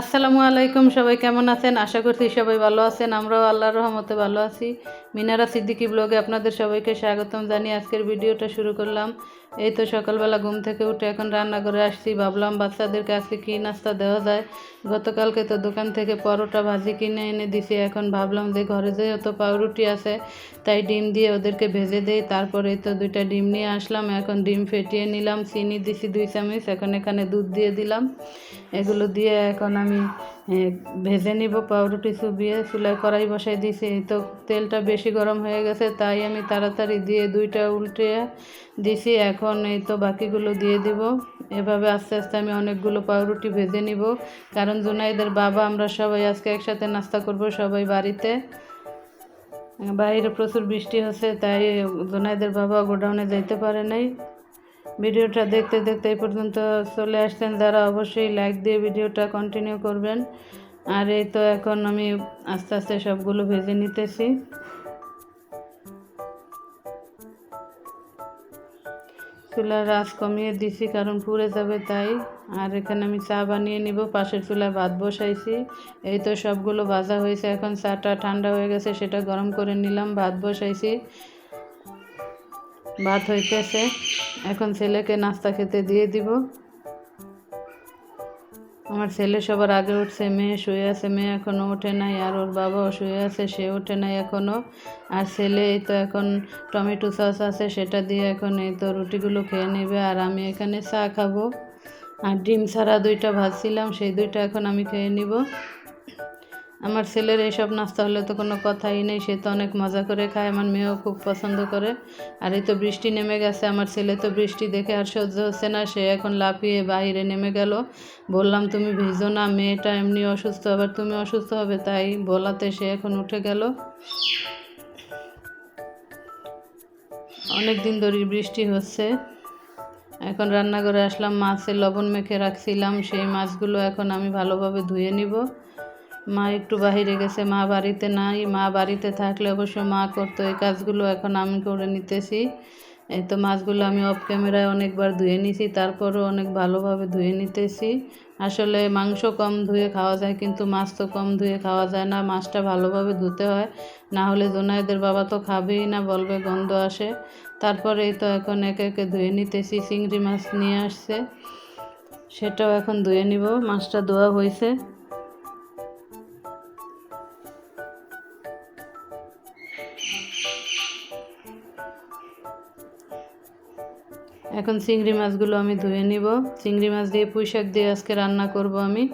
আসসালামু আলাইকুম, সবাই কেমন আছেন? আশা করছি সবাই ভালো আছেন। আমরাও আল্লাহর রহমতে ভালো আছি। মিনারা সিদ্দিকি ব্লগে আপনাদের সবাইকে স্বাগতম জানিয়ে আজকের ভিডিওটা শুরু করলাম। এই তো সকালবেলা ঘুম থেকে উঠে এখন রান্না করে আসছি। ভাবলাম বাচ্চাদেরকে আজকে কী নাস্তা দেওয়া যায়? গতকালকে তো দোকান থেকে পরোটা ভাজি কিনে এনে দিছি। এখন ভাবলাম যে ঘরে যেহেতু পাউরুটি আছে, তাই ডিম দিয়ে ওদেরকে ভেজে দেই। তারপরে তো দুইটা ডিম নিয়ে আসলাম। এখন ডিম ফেটিয়ে নিলাম। চিনি দিছি দুই চামচ। এখন এখানে দুধ দিয়ে দিলাম। এগুলো দিয়ে এখন আমি ভেজে নিব, পাউরুটি চুবিয়ে চুলায় কড়াই বসাই দিয়েছি। তো তেলটা বেশি গরম হয়ে গেছে, তাই আমি তাড়াতাড়ি দিয়ে দুইটা উল্টে দিছি এখন এই তো বাকিগুলো দিয়ে দিব। এভাবে আস্তে আস্তে আমি অনেকগুলো পাউরুটি ভেজে নিব। কারণ জুনাইদের বাবা, আমরা সবাই আজকে একসাথে নাস্তা করব সবাই বাড়িতে। বাইরে প্রচুর বৃষ্টি হচ্ছে, তাই জোনাইদের বাবা গোডাউনে যাইতে পারে নাই। ভিডিওটা দেখতে দেখতে এই পর্যন্ত চলে আসছেন যারা অবশ্যই লাইক দিয়ে ভিডিওটা কন্টিনিউ করবেন। আর এই তো এখন আমি আস্তে আস্তে সবগুলো ভেজে নিতেছি। চুলার রাস কমিয়ে দিছি, কারণ পুড়ে যাবে তাই। আর এখানে আমি চা বানিয়ে নিব, পাশের চুলায় ভাত বসাইছি। এই তো সবগুলো ভাজা হয়েছে, এখন চাটা ঠান্ডা হয়ে গেছে, সেটা গরম করে নিলাম, ভাত বসাইছি। ভাত হইতেছে। এখন ছেলেকে নাস্তা খেতে দিয়ে দিব। আমার ছেলে সবার আগে উঠছে, মেয়ে শুয়ে আছে, মেয়ে এখনও ওঠে নাই, আর ওর বাবাও শুয়ে আছে, সে ওঠে নাই এখনও আর ছেলে এই তো এখন টমেটো সস আছে, সেটা দিয়ে এখন এই তো রুটিগুলো খেয়ে নেবে, আর আমি এখানে চা খাব। আর ডিম ছাড়া দুইটা ভাজছিলাম, সেই দুইটা এখন আমি খেয়ে নিব। আমার ছেলের এইসব নাস্তা হলে তো কোনো কথাই নেই, সে তো অনেক মজা করে খায়, আমার মেয়েও খুব পছন্দ করে। আর এই তো বৃষ্টি নেমে গেছে, আমার ছেলে তো বৃষ্টি দেখে আর সহ্য হচ্ছে না, সে এখন লাফিয়ে বাইরে নেমে গেল। বললাম, তুমি ভিজো না, মেয়েটা এমনি অসুস্থ, আবার তুমি অসুস্থ হবে? তাই বলাতে সে এখন উঠে গেল। অনেক দিন ধরে বৃষ্টি হচ্ছে। এখন রান্নাঘরে আসলাম, মাছের লবণ মেখে রাখছিলাম, সেই মাছগুলো এখন আমি ভালোভাবে ধুয়ে নিব। মা একটু বাহিরে গেছে, মা বাড়িতে নাই, মা বাড়িতে থাকলে অবশ্য মা করতো, এই কাজগুলো এখন আমি করে নিতেছি। এই তো মাছগুলো আমি অফ ক্যামেরায় অনেকবার ধুয়ে নিছি, তারপরও অনেক ভালোভাবে ধুয়ে নিতেছি। আসলে মাংস কম ধুয়ে খাওয়া যায়, কিন্তু মাছ তো কম ধুয়ে খাওয়া যায় না, মাছটা ভালোভাবে ধুতে হয়। না হলে জোনাইদের বাবা তো খাবেই না, বলবে গন্ধ আসে। তারপরে এই তো এখন একে একে ধুয়ে নিতেছি, চিংড়ি মাছ নিয়ে আসছে। সেটাও এখন ধুয়ে নিব, মাছটা ধোয়া হয়েছে। এখন চিংড়ি মাছগুলো আমি ধুয়ে নিব। চিংড়ি মাছ দিয়ে পুঁই শাক দিয়ে আজকে রান্না করব আমি।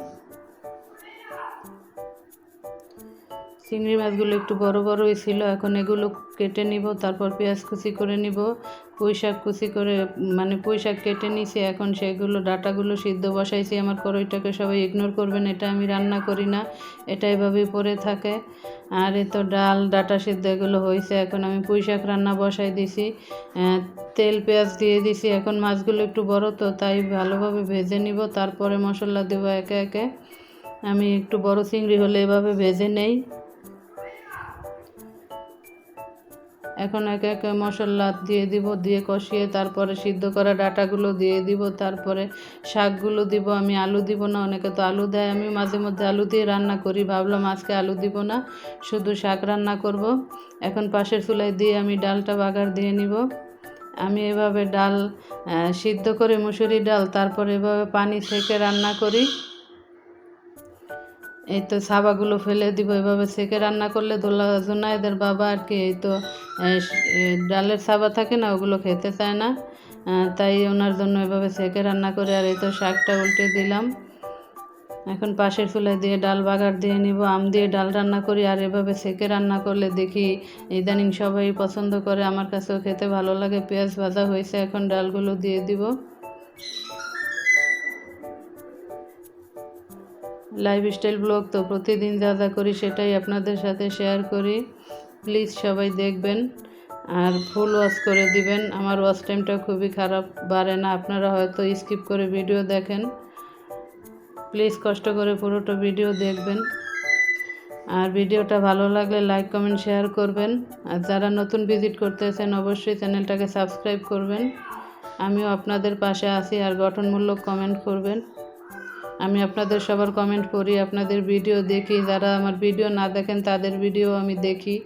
চিংড়ি মাছগুলো একটু বড় বড়ই ছিল, এখন এগুলো কেটে নিব, তারপর পেঁয়াজ কুচি করে নিব। পুঁই শাক কুচি করে মানে পুঁই শাক কেটে নিছি, এখন সেগুলো, ডাটাগুলো সিদ্ধ বসাইছি, আমার করইটাকে সবাই ইগনোর করবেন, এটা আমি রান্না করি না, এটা এভাবেই পড়ে থাকে। আর এ তো ডাল, ডাটা সিদ্ধ এগুলো হয়েছে এখন আমি পুঁই শাক রান্না বসাই দিছি তেল, পেঁয়াজ দিয়ে দিছি, এখন মাছগুলো একটু বড় তো, তাই ভালোভাবে ভেজে নিব, তারপরে মশলা দেবো একে একে। আমি একটু বড় চিংড়ি হলে এভাবে ভেজে নেই। এখন একে একে মশলা দিয়ে দিব, দিয়ে কষিয়ে তারপরে সিদ্ধ করা ডাটাগুলো দিয়ে দিব, তারপরে শাকগুলো দিব। আমি আলু দিব না, অনেকে তো আলু দেয়। আমি মাঝে মধ্যে আলু দিয়ে রান্না করি। ভাবলাম আজকে আলু দিব না, শুধু শাক রান্না করব। এখন পাশের চুলায় দিয়ে আমি ডালটা বাগার দিয়ে নিব। আমি এভাবে ডাল সিদ্ধ করে মুসুরি ডাল, তারপর এভাবে পানি সেকে রান্না করি। এই তো সাবাগুলো ফেলে দিব, এভাবে সেকে রান্না করলে দোলা জোনাইদের বাবা আর কি, এই তো ডালের সাবা থাকে না, ওগুলো খেতে চায় না তাই ওনার জন্য এভাবে সেকে রান্না করে আর এই তো শাকটা উল্টে দিলাম। এখন পাশের চুলায় দিয়ে ডাল বাগার দিয়ে নিব, আম দিয়ে ডাল রান্না করি আর এভাবে সেকে রান্না করলে দেখি ইদানিং সবাই পছন্দ করে, আমার কাছেও খেতে ভালো লাগে, পেঁয়াজ ভাজা হয়েছে, এখন ডালগুলো দিয়ে দিব। লাইফ স্টাইল ব্লগ তো প্রতিদিন যা যা করি সেটাই আপনাদের সাথে শেয়ার করি। প্লিজ সবাই দেখবেন আর ফুল ওয়াশ করে দিবেন। আমার ওয়াশ টাইমটা খুবই খারাপ, বাড়ে না। আপনারা হয়তো স্কিপ করে ভিডিও দেখেন। প্লিজ কষ্ট করে পুরোটা ভিডিও দেখবেন। আর ভিডিওটা ভালো লাগলে লাইক কমেন্ট শেয়ার করবেন। আর যারা নতুন ভিজিট করতেছেন, অবশ্যই চ্যানেলটাকে সাবস্ক্রাইব করবেন। আমিও আপনাদের পাশে আছি আর গঠনমূলক কমেন্ট করবেন। আমি আপনাদের সবার কমেন্ট করি আপনাদের ভিডিও দেখি, যারা আমার ভিডিও না দেখেন তাদের ভিডিও আমি দেখি।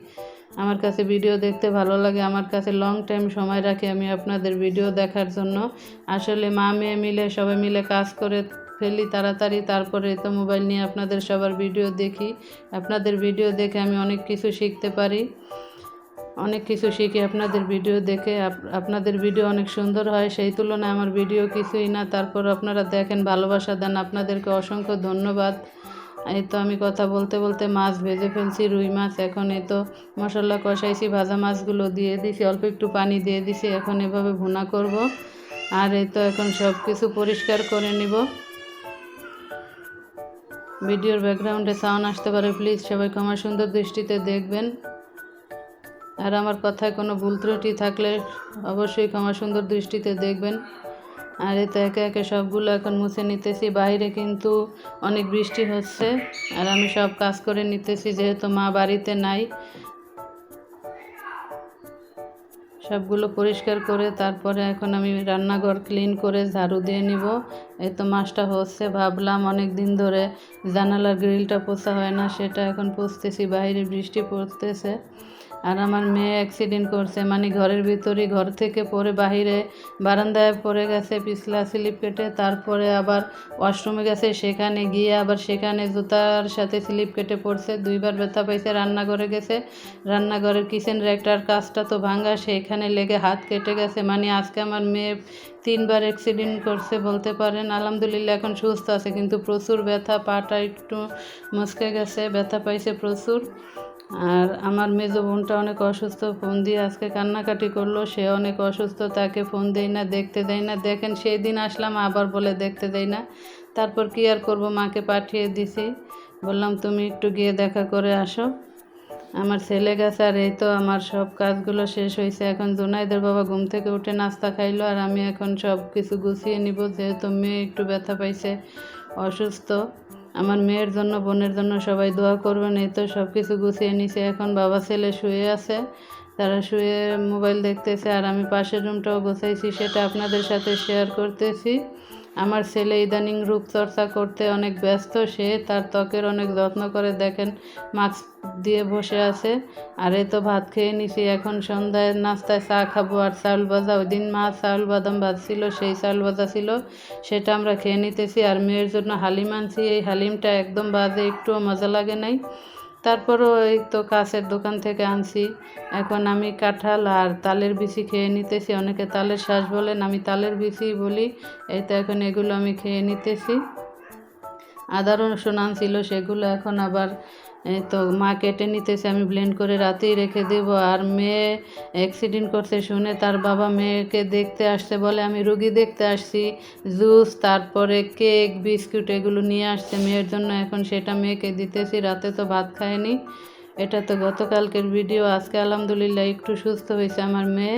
আমার কাছে ভিডিও দেখতে ভালো লাগে, আমার কাছে লং টাইম সময় রাখি আমি আপনাদের ভিডিও দেখার জন্য। আসলে মা, মেয়ে মিলে, সবাই মিলে কাজ করে ফেলি তাড়াতাড়ি, তারপরে তো মোবাইল নিয়ে আপনাদের সবার ভিডিও দেখি। আপনাদের ভিডিও দেখে আমি অনেক কিছু শিখতে পারি। অনেক কিছু শিখি আপনাদের ভিডিও দেখে আপ- আপনাদের ভিডিও অনেক সুন্দর হয়। সেই তুলনায় আমার ভিডিও কিছুই না। তারপর আপনারা দেখেন, ভালোবাসা দেন। আপনাদেরকে অসংখ্য ধন্যবাদ। এই তো আমি কথা বলতে বলতে মাছ ভেজে ফেলছি, রুই মাছ এখন এই তো মশলা কষাইছি, ভাজা মাছগুলো দিয়ে দিছি, অল্প একটু পানি দিয়ে দিছি, এখন এভাবে ভুনা করব। আর এই তো এখন সব কিছু পরিষ্কার করে নিব। ভিডিওর ব্যাকগ্রাউন্ডে সাউন্ড আসতে পারে প্লিজ সবাই ক্ষমা সুন্দর দৃষ্টিতে দেখবেন। আর আমার কথায় কোনো ভুল ত্রুটি থাকলে অবশ্যই ক্ষমা সুন্দর দৃষ্টিতে দেখবেন। আর এতে একে একে সবগুলো এখন মুছে নিতেছি। বাইরে কিন্তু অনেক বৃষ্টি হচ্ছে আর আমি সব কাজ করে নিতেছি যেহেতু মা বাড়িতে নাই। সবগুলো পরিষ্কার করে তারপরে এখন আমি রান্নাঘর ক্লিন করে ঝাড়ু দিয়ে নিব। এই তো মাছটা হচ্ছে, ভাবলাম অনেক দিন ধরে জানালার গ্রিলটা পোছা হয় না, সেটা এখন পুষতেছি বাইরে বৃষ্টি পড়তেছে। আর আমার মেয়ে অ্যাক্সিডেন্ট করছে। মানে ঘরের ভিতরে ঘর থেকে পরে বাহিরে, বারান্দায় পড়ে গেছে, পিছলা স্লিপ কেটে, তারপরে আবার ওয়াশরুমে গেছে, সেখানে গিয়ে আবার সেখানে জুতার সাথে স্লিপ কেটে পড়ছে। দুইবার ব্যথা পাইছে, রান্নাঘরে গেছে। রান্নাঘরের কিচেন র্যাকটার কাজটা তো ভাঙা, সেখানে লেগে হাত কেটে গেছে। মানে আজকে আমার মেয়ে তিনবার অ্যাক্সিডেন্ট করছে বলতে পারেন। আলহামদুলিল্লাহ, এখন সুস্থ আছে, কিন্তু প্রচুর ব্যথা, পাটা একটু মুচকে গেছে, ব্যথা পাইছে প্রচুর। আর আমার মেজো বোনটা অনেক অসুস্থ, ফোন দিয়ে আজকে কান্নাকাটি করল, সে অনেক অসুস্থ, তাকে ফোন দেই না, দেখতে দেয় না, দেখেন সেই দিন আসলাম আবার বলে দেখতে দেয় না। তারপর কি আর করব, মাকে পাঠিয়ে দিছি, বললাম তুমি একটু গিয়ে দেখা করে আসো। আমার ছেলে গেছে আর এই তো আমার সব কাজগুলো শেষ হয়েছে এখন জুনাইদের বাবা ঘুম থেকে উঠে নাস্তা খাইলো আর আমি এখন সব কিছু গুছিয়ে নিব, যেহেতু মেয়ে একটু ব্যথা পাইছে, অসুস্থ। আমার মেয়ের জন্য, বোনের জন্য সবাই দোয়া করবেন। এই তো সব কিছু গুছিয়ে নিছে। এখন বাবা ছেলে শুয়ে আছে, তারা শুয়ে মোবাইল দেখতেছে। আর আমি পাশের রুমটাও গোছাইছি, সেটা আপনাদের সাথে শেয়ার করতেছি। আমার ছেলে ইদানিং রূপচর্চা করতে অনেক ব্যস্ত, সে তার ত্বকের অনেক যত্ন করে দেখেন, মাস্ক দিয়ে বসে আছে। আর এই তো ভাত খেয়ে নিছি, এখন সন্ধ্যায় নাস্তায় চা খাব, আর চাউল ভাজা। ওই দিন মা চাউল বাদাম ভাজছিল, সেই চাউল ভাজা ছিল, সেটা আমরা খেয়ে নিতেছি। আর মেয়ের জন্য হালিম আনছি, এই হালিমটা একদম বাজে, একটুও মজা লাগে নাই। তারপরও এই তো কাছের দোকান থেকে আনছি। এখন আমি কাঁঠাল আর তালের বিচি খেয়ে নিতেছি। অনেকে তালের শ্বাস বলেন, আমি তালের বিচি বলি। এই তো এখন এগুলো আমি খেয়ে নিতেছি। আদা রসুন আনছিল, সেগুলো এখন আবার তো মা কেটে নিতেছে, আমি ব্লেন্ড করে রাতেই রেখে দেব। আর মেয়ে অ্যাক্সিডেন্ট করছে শুনে তার বাবা মেয়েকে দেখতে আসছে বলে আমি রুগী দেখতে আসছি। জুস, তারপরে কেক, বিস্কুট এগুলো নিয়ে আসছে। মেয়ের জন্য এখন সেটা মেয়েকে দিতেছি, রাতে তো ভাত খায়নি। এটা তো গতকালকের ভিডিও, আজকে আলহামদুলিল্লাহ একটু সুস্থ হয়েছে আমার মেয়ে।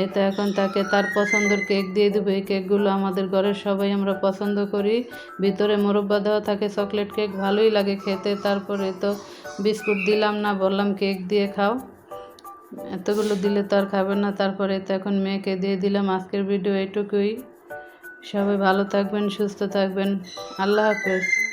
এই তো এখন তাকে তার পছন্দের কেক দিয়ে দেবো। এই কেকগুলো আমাদের ঘরের সবাই আমরা পছন্দ করি। ভিতরে মোরব্বা দেওয়া থাকে, চকলেট কেক, ভালোই লাগে খেতে। তারপরে তো বিস্কুট দিলাম না, বললাম কেক দিয়ে খাও। এতগুলো দিলে তো আর খাবে না। তারপরে তো এখন মেয়েকে দিয়ে দিলাম আজকের ভিডিও এটুকুই। সবাই ভালো থাকবেন, সুস্থ থাকবেন। আল্লাহ হাফেজ।